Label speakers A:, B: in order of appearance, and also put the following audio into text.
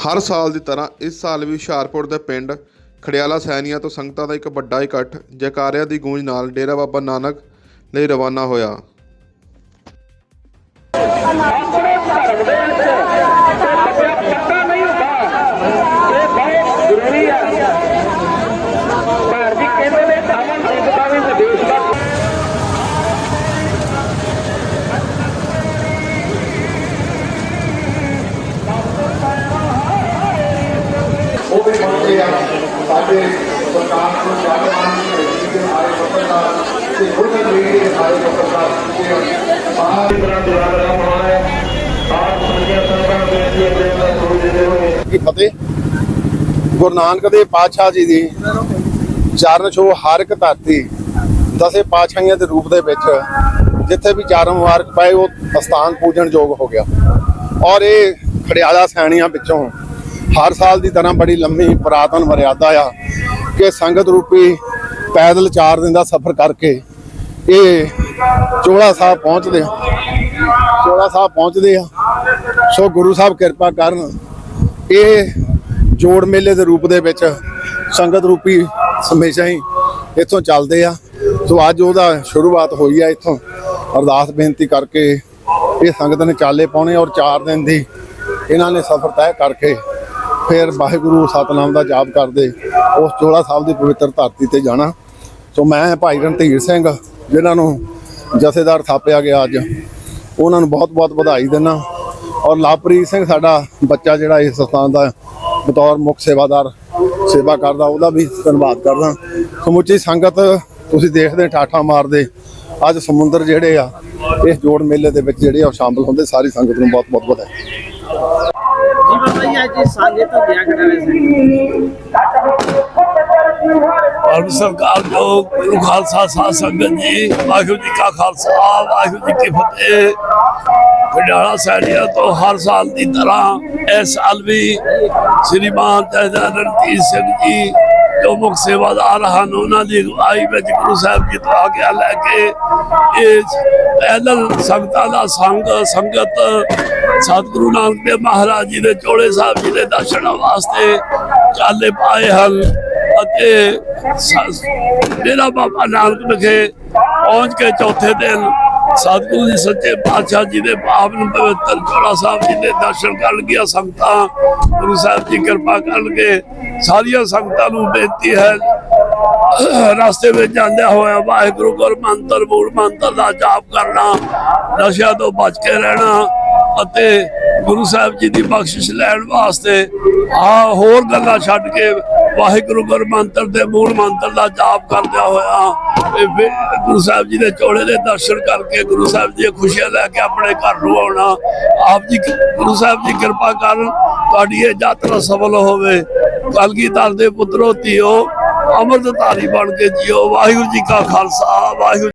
A: ਹਰ ਸਾਲ ਦੀ ਤਰ੍ਹਾਂ ਇਸ ਸਾਲ ਵੀ ਹੁਸ਼ਿਆਰਪੁਰ ਦੇ ਪਿੰਡ ਖੜਿਆਲਾ ਸੈਨੀਆਂ ਤੋਂ ਸੰਗਤਾਂ ਦਾ ਇੱਕ ਵੱਡਾ ਇਕੱਠ ਜੈਕਾਰਿਆਂ ਦੀ ਗੂੰਜ ਨਾਲ ਡੇਰਾ ਬਾਬਾ ਨਾਨਕ ਲਈ ਰਵਾਨਾ ਹੋਇਆ
B: ਆਪਣੇ ਧਰਮ ਦੇ ਵਿੱਚ ਤੇ ਪੱਕਾ ਨਹੀਂ ਹੁੰਦਾ ਇਹ ਬਹੁਤ ਜ਼ਰੂਰੀ ਹੈ ਭਾਰਤੀ ਕਹਿੰਦੇ ਨੇ ਅਮਨ ਸਿੰਘ ਦਾ ਵੀ ਵਿਦੇਸ਼ ਦਾ
C: ਉਹ ਆ ਸਾਡੇ ਸਰਕਾਰ ਨੂੰ ਜਾਣਵਾਨ ਦੇ ਸਾਰੇ ਪੱਤਰਕਾਰ ਤੇ ਗੁਰਮਤ ਮੀਡੀਆ ਦੇ ਸਾਰੇ ਪੱਤਰਕਾਰ ਜਿਹੜੇ ਸਾਰੇ
B: ਤਰ੍ਹਾਂ ਦੁਆਰਾ ਦਾ ਹੋਣਾ ਹੈ। ਆਪ ਸੰਗਤ ਸੰਗਤ ਬੇਨਤੀ ਹੈ ਕਿ ਮੈਂ ਥੋੜੀ ਜਿਹੀ ਹੋਣੀ
D: ਕੀ ਫਤਿਹ। ਗੁਰੂ ਨਾਨਕ ਦੇਵ ਪਾਤਸ਼ਾਹ ਜੀ ਦੀ ਚਰਨ ਛੋਹ ਹਰ ਇੱਕ ਧਰਤੀ ਦਸੇ ਪਾਤਸ਼ਾਹੀਆਂ ਦੇ ਰੂਪ ਦੇ ਵਿੱਚ ਜਿੱਥੇ ਵੀ ਚਾਰ ਮੁਬਾਰਕ ਪਏ, ਉਹ ਅਸਥਾਨ ਪੂਜਣ ਯੋਗ ਹੋ ਗਿਆ। ਔਰ ਇਹ ਖੜਿਆਲਾ ਸੈਣੀਆਂ ਵਿੱਚੋਂ ਹਰ ਸਾਲ ਦੀ ਤਰ੍ਹਾਂ ਬੜੀ ਲੰਮੀ ਪੁਰਾਤਨ ਮਰਿਆਦਾ ਆ ਕਿ ਸੰਗਤ ਰੂਪੀ ਪੈਦਲ 4 ਦਿਨ ਦਾ ਸਫ਼ਰ ਕਰਕੇ ਇਹ ਚੋਲਾ ਸਾਹਿਬ ਪਹੁੰਚਦੇ ਆ। ਚੋਲਾ ਸਾਹਿਬ ਪਹੁੰਚਦੇ ਆ। ਸੋ ਗੁਰੂ ਸਾਹਿਬ ਕਿਰਪਾ ਕਰਨ ਇਹ ਜੋੜ ਮੇਲੇ ਦੇ ਰੂਪ ਦੇ ਵਿੱਚ ਸੰਗਤ ਰੂਪੀ ਹਮੇਸ਼ਾ ਹੀ ਇੱਥੋਂ ਚੱਲਦੇ ਆ। ਸੋ ਅੱਜ ਉਹਦਾ ਸ਼ੁਰੂਆਤ ਹੋਈ ਆ ਇੱਥੋਂ। ਅਰਦਾਸ ਬੇਨਤੀ ਕਰਕੇ ਇਹ ਸੰਗਤ ਨੇ ਚਾਲੇ ਪਾਉਣੇ ਔਰ 4 ਦਿਨ ਦੀ ਇਹਨਾਂ ਨੇ ਸਫ਼ਰ ਤੈਅ ਕਰਕੇ ਫਿਰ ਵਾਹਿਗੁਰੂ ਸਤਨਾਮ ਦਾ ਜਾਪ ਕਰਦੇ, ਉਸ ਚੋਲਾ ਸਾਹਿਬ ਦੀ ਪਵਿੱਤਰ ਧਰਤੀ ਤੇ ਜਾਣਾ। ਸੋ ਮੈਂ ਭਾਈ ਰਣਧੀਰ ਸਿੰਘ, ਜਿਨ੍ਹਾਂ ਨੂੰ ਜਥੇਦਾਰ ਥਾਪਿਆ ਗਿਆ ਅੱਜ, ਉਹਨਾਂ ਨੂੰ ਬਹੁਤ-ਬਹੁਤ ਵਧਾਈ ਦਿੰਦਾ ਔਰ ਲਵਪ੍ਰੀਤ ਸਿੰਘ ਸਾਡਾ ਬੱਚਾ ਜਿਹੜਾ ਇਸ ਸਥਾਨ ਦਾ ਬਤੌਰ ਮੁੱਖ ਸੇਵਾਦਾਰ, ਸੇਵਾ ਕਰਦਾ, ਉਹਦਾ ਵੀ ਧੰਨਵਾਦ ਕਰਦਾ। ਸਮੁੱਚੀ ਸੰਗਤ ਤੁਸੀਂ ਦੇਖਦੇ, ਠਾਠਾ ਮਾਰਦੇ, ਅੱਜ ਸਮੁੰਦਰ ਜਿਹੜੇ ਆ, ਇਸ ਜੋੜ ਮੇਲੇ ਦੇ ਵਿੱਚ ਜਿਹੜੇ ਆ ਉਹ ਸ਼ਾਮਲ ਹੁੰਦੇ, ਸਾਰੀ ਸੰਗਤ ਨੂੰ ਬਹੁਤ-ਬਹੁਤ ਵਧਾਈ।
E: ਔਰ ਸਰਕਾਰ ਜੋ, ਗੁਰੂ ਖਾਲਸਾ ਸਾਧ ਸੰਗਤ ਜੀ, ਵਾਹਿਗੁਰੂ ਜੀ ਕਾ ਖਾਲਸਾ, ਵਾਹਿਗੁਰੂ ਜੀ ਕੀ ਫਤਿਹ। ਖਡਾਲਾ ਸੈਣੀਆਂ ਤੋਂ ਹਰ ਸਾਲ ਦੀ ਤਰ੍ਹਾਂ ਇਸ ਸਾਲ ਵੀ ਸ੍ਰੀਮਾਨ ਜਥੇਦਾਰ ਰਣਜੀਤ ਸਿੰਘ ਜੀ ਜੋ ਮੁੱਖ ਸੇਵਾਦਾਰ ਹਨ। ਉਹਨਾਂ ਦੀ ਅਗਵਾਈ ਵਿੱਚ ਗੁਰੂ ਸਾਹਿਬ ਜੀ ਤੋਂ ਆਗਿਆ ਲੈ ਕੇ ਇਹ ਪੈਦਲ ਸੰਗਤਾਂ ਦਾ ਸੰਗ, ਸੰਗਤ ਸਤਿਗੁਰੂ ਨਾਨਕ ਦੇਵ ਮਹਾਰਾਜ ਜੀ ਦੇ ਚੋਲੇ ਸਾਹਿਬ ਜੀ ਦੇ ਦਰਸ਼ਨਾਂ ਵਾਸਤੇ ਚਾਲੇ ਪਾਏ ਹਨ ਅਤੇ ਸ- ਬਾਬਾ ਨਾਨਕ ਵਿਖੇ ਪਹੁੰਚ ਕੇ ਚੌਥੇ ਦਿਨ ਸਤਿਗੁਰੂ ਜੀ ਸੱਚੇ ਪਾਤਸ਼ਾਹ ਜੀ ਦੇ ਪਾਵਨ ਪਵਿੱਤਰ ਚੋਲਾ ਸਾਹਿਬ ਜੀ ਦੇ ਦਰਸ਼ਨ ਕਰਨ ਗਿਆ ਸੰਗਤਾਂ ਗੁਰੂ ਸਾਹਿਬ ਜੀ ਕਿਰਪਾ ਕਰਨਗੇ, ਸਾਰੀਆਂ ਸੰਗਤਾਂ ਨੂੰ ਬੇਨਤੀ ਹੈ, ਰਸਤੇ ਵਿੱਚ ਜਾਂਦਿਆਂ ਹੋਇਆ ਵਾਹਿਗੁਰੂ ਗੁਰ ਮੰਤਰ, ਮੂਲ ਮੰਤਰ ਦਾ ਜਾਪ ਕਰਨਾ, ਨਸ਼ਿਆਂ ਤੋਂ ਬਚ ਕੇ ਰਹਿਣਾ ਅਤੇ ਗੁਰੂ ਸਾਹਿਬ ਜੀ ਦੀ ਬਖਸ਼ਿਸ਼ ਲੈਣ ਵਾਸਤੇ ਆ ਹੋਰ ਗੱਲਾਂ ਛੱਡ ਕੇ ਵਾਹਿਗੁਰੂ ਗੁਰ ਮੰਤਰ ਦੇ ਮੂਲ ਮੰਤਰ ਦਾ ਜਾਪ ਕਰਦਿਆਂ ਹੋਇਆ ਗੁਰੂ ਸਾਹਿਬ ਜੀ ਦੇ ਚੋਲੇ ਦੇ ਦਰਸ਼ਨ ਕਰਕੇ ਗੁਰੂ ਸਾਹਿਬ ਦੀਆਂ ਖੁਸ਼ੀਆਂ ਲੈ ਕੇ ਆਪਣੇ ਘਰ ਨੂੰ ਆਉਣਾ। ਆਪ ਜੀ ਗੁਰੂ ਸਾਹਿਬ ਜੀ ਕਿਰਪਾ ਕਰਨ ਤੁਹਾਡੀ ਇਹ ਯਾਤਰਾ ਸਫਲ ਹੋਵੇ। ਕਲਗੀਧਰ ਦੇ ਪੁੱਤਰੋ, ਧੀਓ, ਅੰਮ੍ਰਿਤਧਾਰੀ ਬਣ ਕੇ ਜੀਓ। ਵਾਹਿਗੁਰੂ ਜੀ ਕਾ ਖਾਲਸਾ, ਵਾਹਿਗੁਰੂ